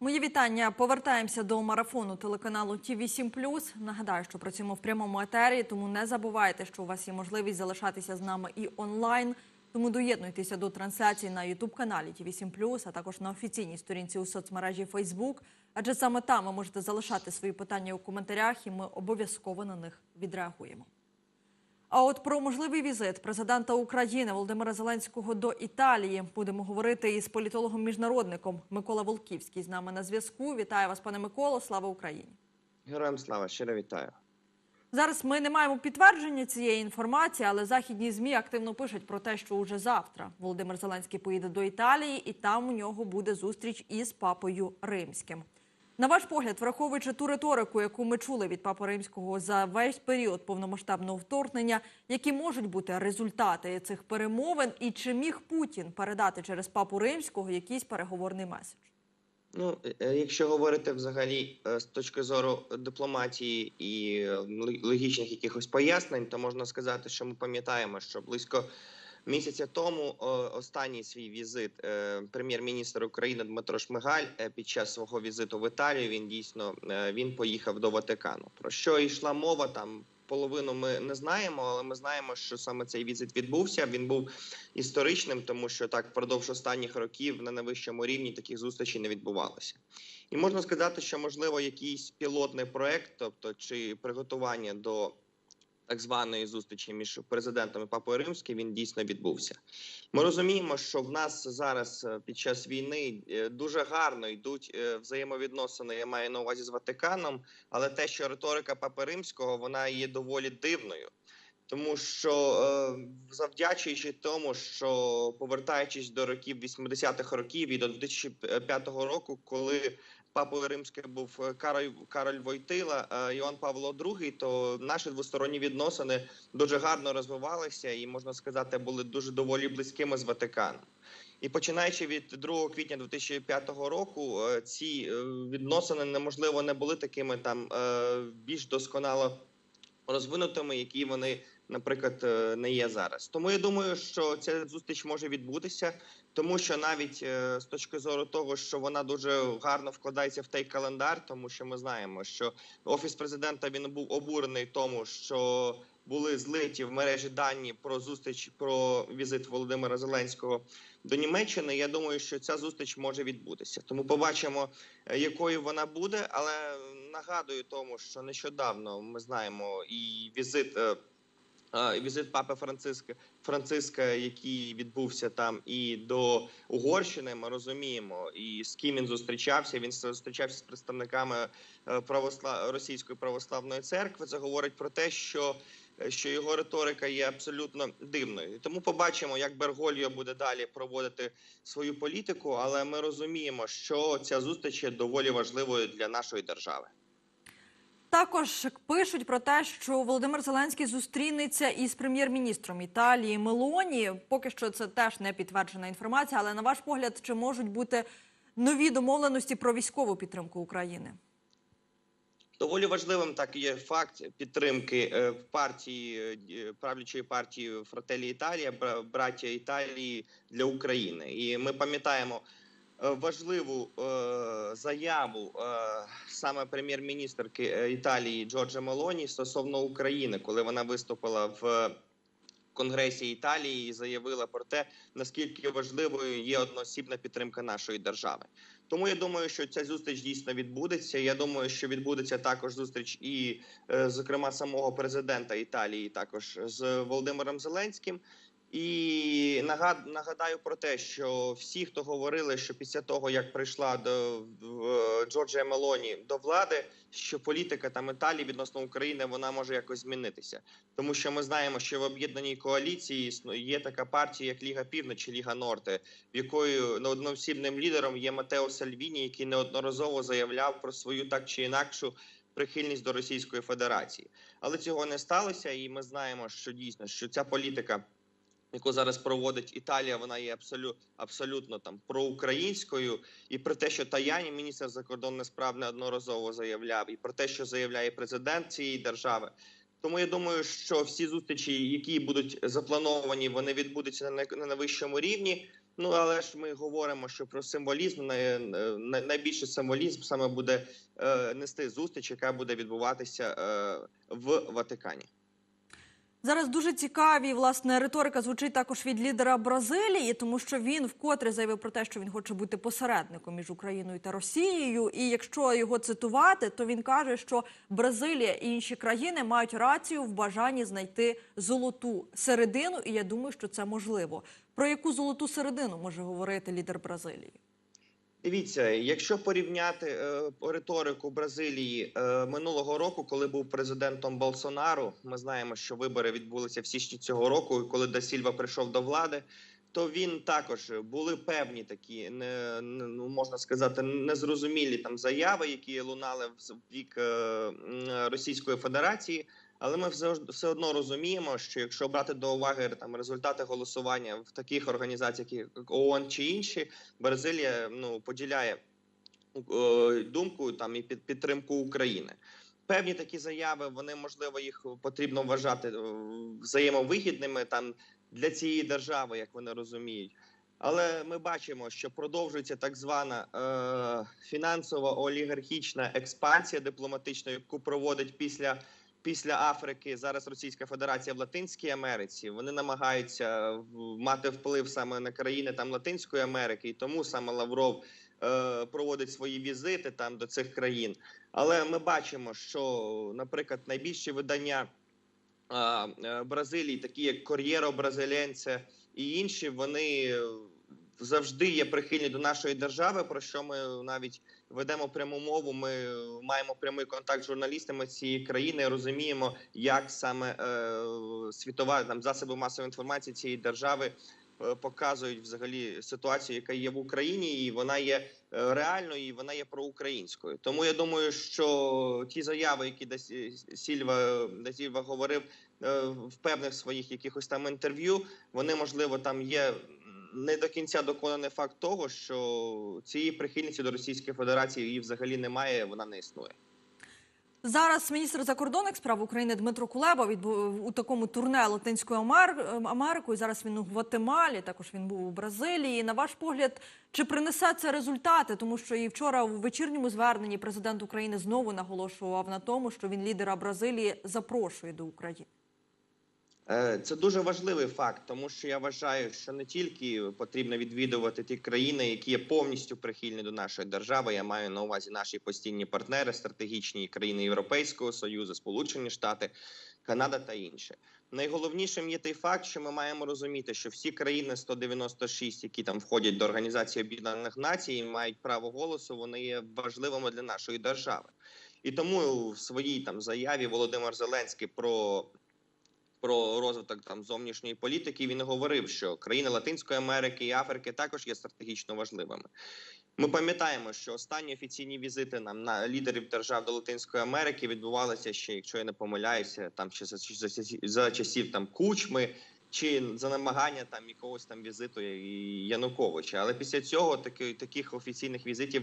Мої вітання. Повертаємося до марафону телеканалу ті 7 Нагадаю, що працюємо в прямому етері, тому не забувайте, що у вас є можливість залишатися з нами і онлайн. Тому доєднуйтеся до трансляції на youtube каналі ті 7 а також на офіційній сторінці у соцмережі Facebook. Адже саме там ви можете залишати свої питання у коментарях, і ми обов'язково на них відреагуємо. А от про можливий візит президента України Володимира Зеленського до Італії будемо говорити із політологом-міжнародником Микола Волківський з нами на зв'язку. Вітаю вас, пане Миколо. Слава Україні! Героям слава, щиро вітаю. Зараз ми не маємо підтвердження цієї інформації, але західні змі активно пишуть про те, що уже завтра Володимир Зеленський поїде до Італії, і там у нього буде зустріч із папою римським. На ваш погляд, враховуючи ту риторику, яку ми чули від папи римського за весь період повномасштабного вторгнення, які можуть бути результати цих перемовин, і чи міг Путін передати через папу римського якийсь переговорний меседж? Ну, е, якщо говорити взагалі е, з точки зору дипломатії і е, логічних якихось пояснень, то можна сказати, що ми пам'ятаємо, що близько місяця тому останній свій візит е, прем'єр-міністр України Дмитро Шмигаль е, під час свого візиту в Італію він дійсно е, він поїхав до Ватикану. Про що йшла мова там? Половину ми не знаємо, але ми знаємо, що саме цей візит відбувся. Він був історичним, тому що так впродовж останніх років на найвищому рівні таких зустрічей не відбувалося. І можна сказати, що можливо якийсь пілотний проект, тобто чи приготування до так званої зустрічі між президентом і папою римським, він дійсно відбувся. Ми розуміємо, що в нас зараз е, під час війни е, дуже гарно йдуть е, взаємовідносини. Я маю на увазі з Ватиканом, але те, що риторика папи римського, вона є доволі дивною. Тому що завдячуючи тому, що повертаючись до років 80-х років і до 2005 року, коли папою римським був е, Кароль, Кароль Войтила, е, Іоанн Павло II, то наші двосторонні відносини дуже гарно розвивалися і можна сказати, були дуже доволі близькими з Ватиканом. І починаючи від 2 квітня 2005 року, е, ці відносини неможливо не були такими там більш досконало розвинутими, які вони, наприклад, е, не є зараз. Тому я думаю, що ця зустріч може відбутися, тому що навіть е, з точки зору того, що вона дуже гарно вкладається в той календар, тому що ми знаємо, що офіс президента він був обурений тому, що були злиті в мережі дані про зустріч про візит Володимира Зеленського до Німеччини. Я думаю, що ця зустріч може відбутися. Тому побачимо, е, якою вона буде. Але нагадую тому, що нещодавно ми знаємо і візит. Візит папи Франциска Франциска, який відбувся там, і до Угорщини, ми розуміємо, і з ким він зустрічався. Він зустрічався з представниками е, правосла... російської православної церкви. Це говорить про те, що що його риторика є абсолютно дивною. Тому побачимо, як Бергольо буде далі проводити свою політику. Але ми розуміємо, що ця зустріч є доволі важливою для нашої держави. Також пишуть про те, що Володимир Зеленський зустрінеться із прем'єр-міністром Італії Мелоні. Поки що це теж не підтверджена інформація. Але на ваш погляд, чи можуть бути нові домовленості про військову підтримку України? Доволі важливим так є факт підтримки е, партії е, правлячої партії Фрателі Італія, бра- браття Італії для України. І ми пам'ятаємо важливу е, заяву е, саме прем'єр-міністрки е, Італії Джорджа Мелоні стосовно України, коли вона виступила в. Конгресі Італії і заявила про те, наскільки важливою є одноосібна підтримка нашої держави. Тому я думаю, що ця зустріч дійсно відбудеться. Я думаю, що відбудеться також зустріч і, е, зокрема, самого президента Італії, також з Володимиром Зеленським. І нагад, нагадаю про те, що всі, хто говорили, що після того як прийшла до Джорджія Мелоні до влади, що політика там Італії відносно України вона може якось змінитися, тому що ми знаємо, що в об'єднаній коаліції є така партія, як Ліга Півночі, Ліга Норте, в якої одноосібним лідером є Матео Сальвіні, який неодноразово заявляв про свою так чи інакшу прихильність до Російської Федерації. Але цього не сталося, і ми знаємо, що дійсно що ця політика. Яку зараз проводить Італія, вона є абсолютно абсолютно там проукраїнською, і про те, що Таяні, міністр закордонних справ, неодноразово заявляв, і про те, що заявляє президент цієї держави. Тому я думаю, що всі зустрічі, які будуть заплановані, вони відбудуться на най- найвищому рівні. Ну але ж ми говоримо, що про символізм най, най- найбільший символізм саме буде е, нести зустріч, яка буде відбуватися е, в Ватикані. Зараз дуже цікаві власне риторика звучить також від лідера Бразилії, тому що він вкотре заявив про те, що він хоче бути посередником між Україною та Росією. І якщо його цитувати, то він каже, що Бразилія і інші країни мають рацію в бажанні знайти золоту середину. І я думаю, що це можливо. Про яку золоту середину може говорити лідер Бразилії? Дивіться, якщо порівняти е, риторику Бразилії е, минулого року, коли був президентом Болсонару, ми знаємо, що вибори відбулися в січні цього року, коли Да Сільва прийшов до влади. То він також були певні такі, не, не ну можна сказати, незрозумілі там заяви, які лунали в бік е, Російської Федерації. Але ми все, все одно розуміємо, що якщо брати до уваги там результати голосування в таких організаціях, як ООН чи інші, Бразилія ну поділяє е, думку там і під підтримку України. Певні такі заяви, вони можливо їх потрібно вважати е, взаємовигідними там для цієї держави, як вони розуміють. Але ми бачимо, що продовжується так звана е, фінансова олігархічна експансія дипломатична, яку проводить після після Африки зараз Російська Федерація в Латинській Америці. Вони намагаються мати вплив саме на країни там Латинської Америки, і тому саме Лавров е, проводить свої візити там до цих країн. Але ми бачимо, що, наприклад, найбільші видання е, Бразилії, такі як Кор'єро Бразиленце і інші, вони е, завжди є прихильні до нашої держави. Про що ми навіть ведемо пряму мову. Ми е, маємо прямий контакт з журналістами цієї країни. Розуміємо, як саме е, світова там засоби масової інформації цієї держави. е, Показують взагалі ситуацію, яка є в Україні, і вона є е, реальною, і вона є проукраїнською. Тому я думаю, що ті заяви, які десь Сільва де Сільва говорив е, в певних своїх якихось там інтерв'ю, вони можливо там є не до кінця доконаний факт того, що цієї прихильниці до Російської Федерації її взагалі немає, вона не існує. Зараз міністр закордонних справ України Дмитро Кулеба відбув у такому турне Латинською Амер- Америкою. Зараз він у Гватемалі, також він був у Бразилії. На ваш погляд, чи принесе це результати? Тому що і вчора у вечірньому зверненні президент України знову наголошував на тому, що він лідера Бразилії запрошує до України. Е, Це дуже важливий факт, тому що я вважаю, що не тільки потрібно відвідувати ті країни, які є повністю прихильні до нашої держави. Я маю на увазі наші постійні партнери, стратегічні країни Європейського союзу, Сполучені Штати, Канада та інші. Найголовнішим є той факт, що ми маємо розуміти, що всі країни 196, які там входять до Організації Об'єднаних Націй, мають право голосу, вони є важливими для нашої держави. І тому в своїй там заяві Володимир Зеленський про про розвиток там зовнішньої політики. Він говорив, що країни Латинської Америки і Африки також є стратегічно важливими. Ми пам'ятаємо, що останні офіційні візити нам на лідерів держав до Латинської Америки відбувалися ще, якщо я не помиляюся, там ще за, за, за часів там кучми. Чи за намагання там якогось там візиту Януковича, але після цього таки, таких офіційних візитів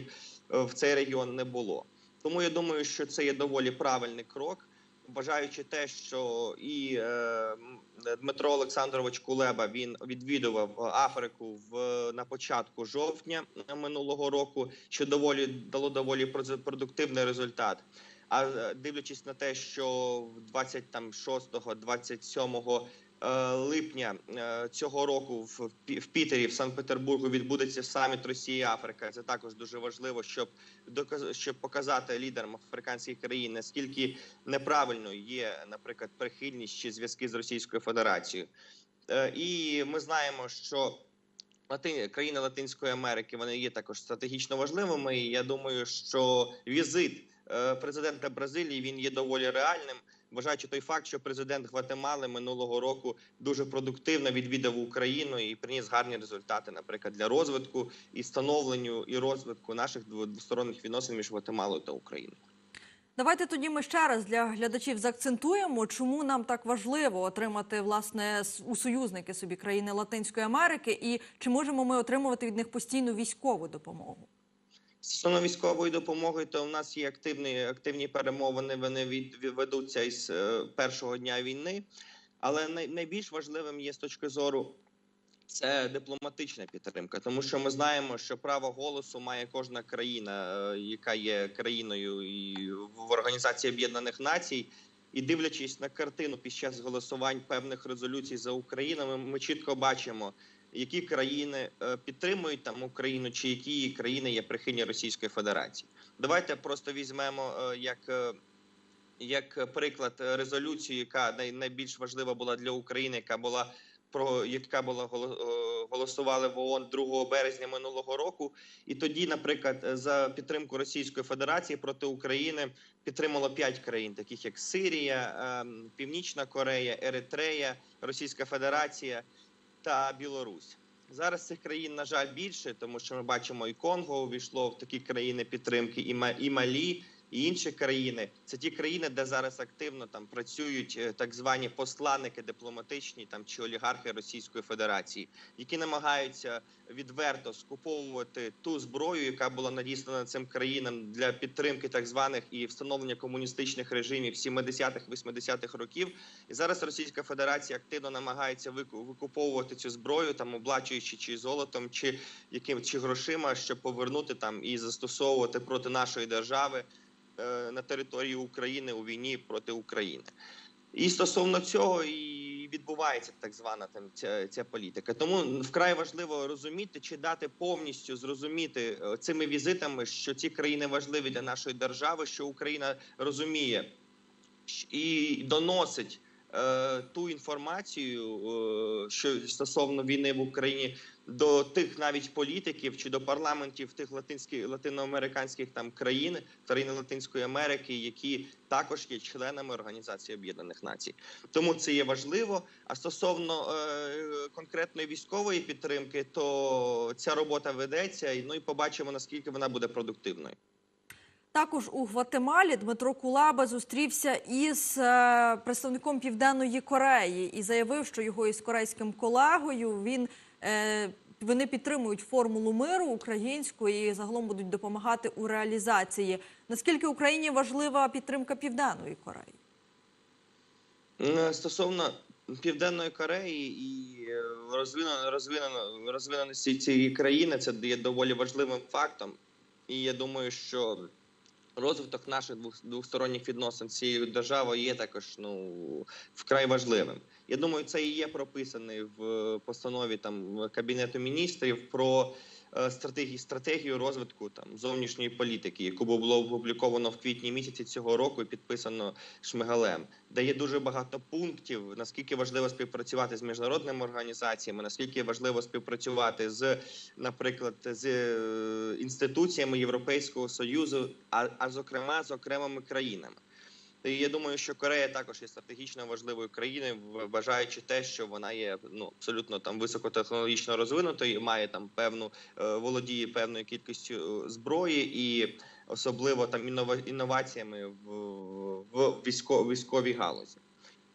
е, в цей регіон не було. Тому я думаю, що це є доволі правильний крок бажаючи те, що і е, Дмитро Олександрович Кулеба він відвідував Африку в на початку жовтня минулого року, що доволі дало доволі продуктивний результат. А е, дивлячись на те, що в 26-27 е, липня е, цього року в Пі- в Пітері, в Санкт-Петербургу, відбудеться саміт Росії Африка. Це також дуже важливо, щоб щоб показати лідерам африканських країн, наскільки неправильною є, наприклад, прихильність чи зв'язки з Російською Федерацією. Е, І ми знаємо, що країни Латинської Америки вони є також стратегічно важливими. І я думаю, що візит е, президента Бразилії він є доволі реальним. Вважаючи той факт, що президент Гватемали минулого року дуже продуктивно відвідав Україну і приніс гарні результати, наприклад, для розвитку і становленню і розвитку наших двосторонніх відносин між Гватемалою та Україною. Давайте тоді ми ще раз для глядачів заакцентуємо, чому нам так важливо отримати власне у союзники собі країни Латинської Америки, і чи можемо ми отримувати від них постійну військову допомогу? Стосовно військової допомоги, то в нас є активні активні перемовини. Вони від, ведуться із е, першого дня війни. Але най, найбільш важливим є з точки зору це дипломатична підтримка, тому що ми знаємо, що право голосу має кожна країна, е, яка є країною і в Організації Об'єднаних Націй. І дивлячись на картину під час голосувань певних резолюцій за Україну, ми, ми чітко бачимо, які країни е, підтримують там Україну, чи які країни є прихильні Російської Федерації. Давайте просто візьмемо е, як. е, Як приклад резолюцію, яка найбільш важлива була для України, яка була про яка була голо- голосували в ООН 2 березня минулого року, і тоді, наприклад, за підтримку Російської Федерації проти України підтримало п'ять країн, таких як Сирія, ем, Північна Корея, Еритрея, Російська Федерація та Білорусь. Зараз цих країн, на жаль, більше, тому що ми бачимо, і Конго увійшло в такі країни підтримки, і Ма- і Малі, і інші країни. Це ті країни, де зараз активно там працюють е, так звані посланники дипломатичні там чи олігархи Російської Федерації, які намагаються відверто скуповувати ту зброю, яка була надіслана цим країнам для підтримки так званих і встановлення комуністичних режимів 70-х, 80-х років. І зараз Російська Федерація активно намагається викуповувати цю зброю, там оплачуючи чи золотом, чи яким чи грошима, щоб повернути там і застосовувати проти нашої держави на території України у війні проти України. І стосовно цього і відбувається так звана там ця, ця політика. Тому вкрай важливо розуміти чи дати повністю зрозуміти е, цими візитами, що ці країни важливі для нашої держави, що Україна розуміє і доносить е, ту інформацію, е, що стосовно війни в Україні, до тих навіть політиків чи до парламентів тих латинських латиноамериканських там країн, країн Латинської Америки, які також є членами Організації Об'єднаних Націй. Тому це є важливо. А стосовно е, конкретної військової підтримки, то ця робота ведеться, і ну і побачимо наскільки вона буде продуктивною. Також у Гватемалі Дмитро Кулаба зустрівся із е, представником Південної Кореї і заявив, що його із корейським колегою він е, вони підтримують формулу миру українську і загалом будуть допомагати у реалізації. Наскільки Україні важлива підтримка Південної Кореї? Е, Стосовно Південної Кореї і розвинено- розвиненості цієї країни, це є доволі важливим фактом. І я думаю, що розвиток наших двох- двосторонніх відносин з цією державою є також ну вкрай важливим. Я думаю, це і є прописаний в постанові там Кабінету міністрів про е, стратегію, стратегію розвитку там зовнішньої політики, яку було опубліковано в квітні місяці цього року і підписано Шмигалем, де є дуже багато пунктів, наскільки важливо співпрацювати з міжнародними організаціями, наскільки важливо співпрацювати з, наприклад, з е, інституціями Європейського союзу, а, а зокрема з окремими країнами. І я думаю, що Корея також є стратегічно важливою країною, вважаючи те, що вона є ну абсолютно там високотехнологічно розвинутою, має там певну е, володіє певною кількістю е, зброї і особливо там інноваціями в, в військо, військовій галузі.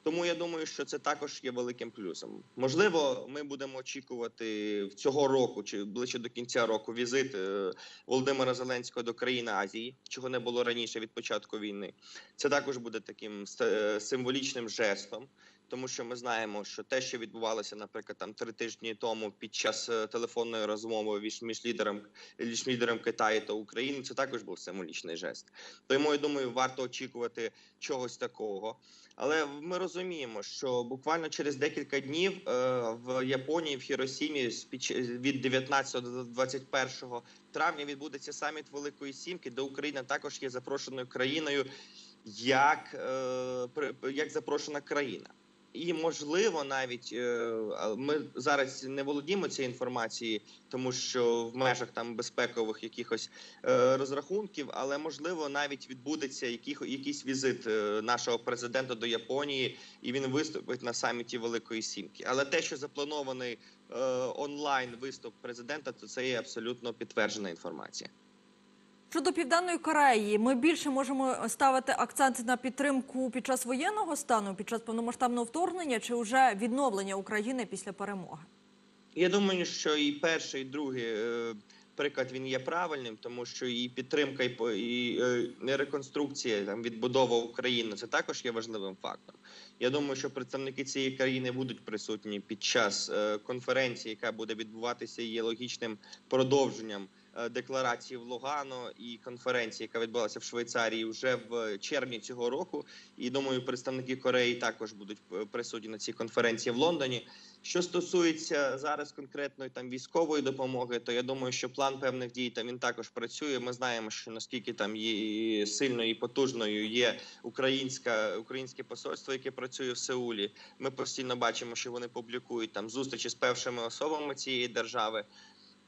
Тому я думаю, що це також є великим плюсом. Можливо, ми будемо очікувати цього року чи ближче до кінця року візит е, Володимира Зеленського до країн Азії, чого не було раніше від початку війни. Це також буде таким е, символічним жестом, тому що ми знаємо, що те, що відбувалося, наприклад, там три тижні тому під час е, телефонної розмови між, між лідером між лідером Китаю та України, це також був символічний жест. Тому я думаю, варто очікувати чогось такого. Але ми розуміємо, що буквально через декілька днів е, в Японії, в Хіросімі, від 19 до 21 травня відбудеться саміт Великої Сімки, де Україна також є запрошеною країною як, е, як запрошена країна. І можливо, навіть е, ми зараз не володіємо цією інформацією, тому що в межах там безпекових якихось е, розрахунків, але можливо навіть відбудеться яких, якийсь візит е, нашого президента до Японії, і він виступить на саміті Великої Сімки. Але те, що запланований онлайн виступ президента, то це є абсолютно підтверджена інформація. Щодо Південної Кореї, ми більше можемо ставити акцент на підтримку під час воєнного стану, під час повномасштабного вторгнення чи вже відновлення України після перемоги. Я думаю, що і перше, і друге е, приклад він є правильним, тому що і підтримка, і, по- і е, реконструкція, там відбудова України це також є важливим фактом. Я думаю, що представники цієї країни будуть присутні під час е, конференції, яка буде відбуватися, і є логічним продовженням декларації в Лугано і конференції, яка відбулася в Швейцарії вже в червні цього року. І думаю, представники Кореї також будуть е, присутні на цій конференції в Лондоні. Що стосується зараз конкретної там військової допомоги, то я думаю, що план певних дій там він також працює. Ми знаємо, що наскільки там є сильною і потужною є українська українське посольство, яке працює в Сеулі. Ми постійно бачимо, що вони публікують там зустрічі з першими особами цієї держави.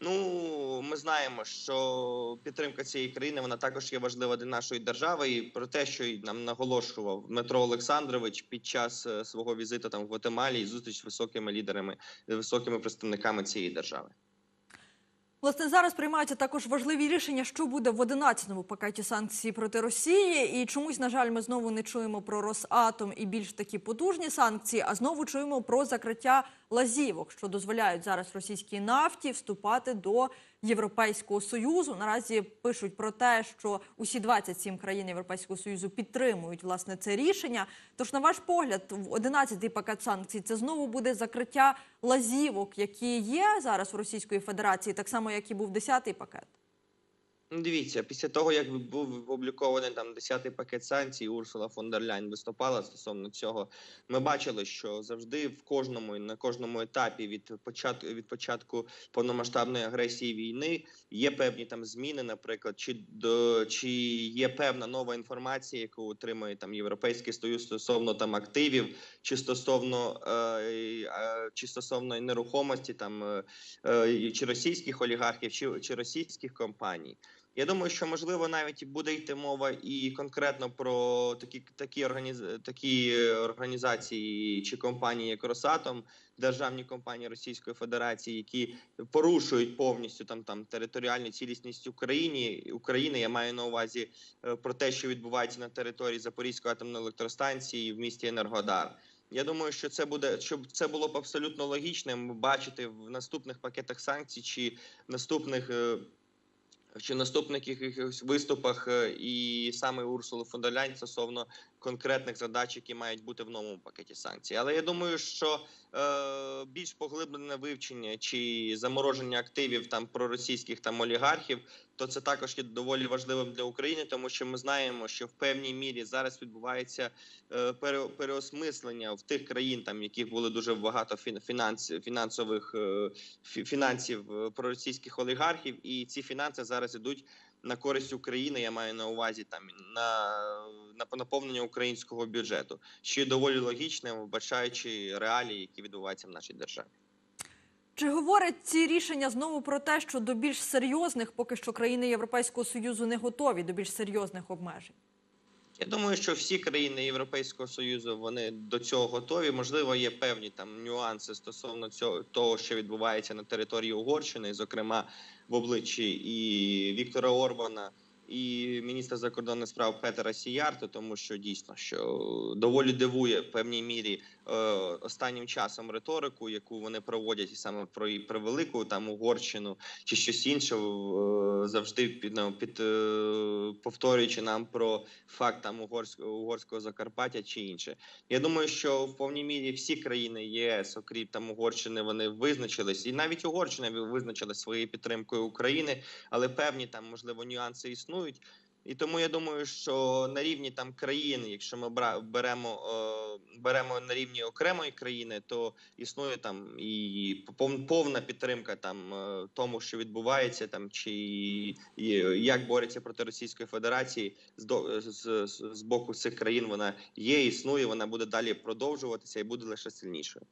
Ну, ми знаємо, що підтримка цієї країни вона також є важлива для нашої держави, і про те, що нам наголошував Дмитро Олександрович під час е, свого візиту там в Гватемалі і зустріч з високими лідерами, високими представниками цієї держави. Власне, зараз приймаються також важливі рішення, що буде в 11-му пакеті санкцій проти Росії. І чомусь, на жаль, ми знову не чуємо про Росатом і більш такі потужні санкції, а знову чуємо про закриття лазівок, що дозволяють зараз російській нафті вступати до Європейського союзу. Наразі пишуть про те, що усі 27 країн Європейського союзу підтримують власне це рішення. Тож, на ваш погляд, в 11-й пакет санкцій це знову буде закриття лазівок, які є зараз у Російської Федерації, так само як і був 10-й пакет. Ну, Дивіться, після того як був опублікований там 10-й пакет санкцій, Урсула фон дер Ляйн виступала стосовно цього. Ми бачили, що завжди в кожному на кожному етапі від початку від початку повномасштабної агресії війни є певні там зміни, наприклад, чи до чи є певна нова інформація, яку отримує там Європейський Союз стосовно там активів, чи стосовно е, чи стосовно нерухомості, там е, е, чи російських олігархів, чи, чи російських компаній. Я думаю, що можливо навіть буде йти мова і конкретно про такі такі організ... такі організації чи компанії, як Росатом, державні компанії Російської Федерації, які порушують повністю там там територіальну цілісність України. України я маю на увазі е, про те, що відбувається на території Запорізької атомної електростанції в місті Енергодар. Я думаю, що це буде щоб це було б абсолютно логічним бачити в наступних пакетах санкцій чи наступних. Чи наступних якихось виступах е, і саме Урсулу фон дер Ляйн стосовно конкретних задач, які мають бути в новому пакеті санкцій. Але я думаю, що е, більш поглиблене вивчення чи замороження активів там проросійських там олігархів, то це також є доволі важливим для України, тому що ми знаємо, що в певній мірі зараз відбувається е, пере, переосмислення в тих країн, там яких були дуже багато фін, фінанс, фінансових е, фінансів е, проросійських олігархів, і ці фінанси зараз ідуть на користь України. Я маю на увазі там на, на наповнення українського бюджету, що є доволі логічним, вбачаючи реалії, які відбуваються в нашій державі. Чи говорять ці рішення знову про те, що до більш серйозних поки що країни Європейського союзу не готові до більш серйозних обмежень? Я думаю, що всі країни Європейського союзу вони до цього готові. Можливо, є певні там нюанси стосовно цього того, що відбувається на території Угорщини, зокрема в обличчі і Віктора Орбана, і міністра закордонних справ Петера Сіярто, тому що дійсно що доволі дивує в певній мірі е, останнім часом риторику, яку вони проводять і саме про і про велику там Угорщину чи щось інше, е, завжди під, ну, під е, повторюючи нам про факт там угорського угорського Закарпаття чи інше. Я думаю, що в повній мірі всі країни ЄС, окрім там Угорщини, вони визначились, і навіть Угорщина визначилась своєю підтримкою України, але певні там можливо нюанси існують. І тому я думаю, що на рівні там країн, якщо ми беремо, е, беремо на рівні окремої країни, то існує там і пов- повна підтримка там е, тому, що відбувається там, чи як борються проти Російської Федерації з, з, боку цих країн. Вона є, існує, вона буде далі продовжуватися і буде лише сильнішою.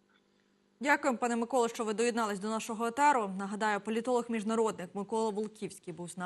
Дякую, пане Миколо, що ви доєднались до нашого етеру. Нагадаю, політолог міжнародник Микола Волківський був з нами.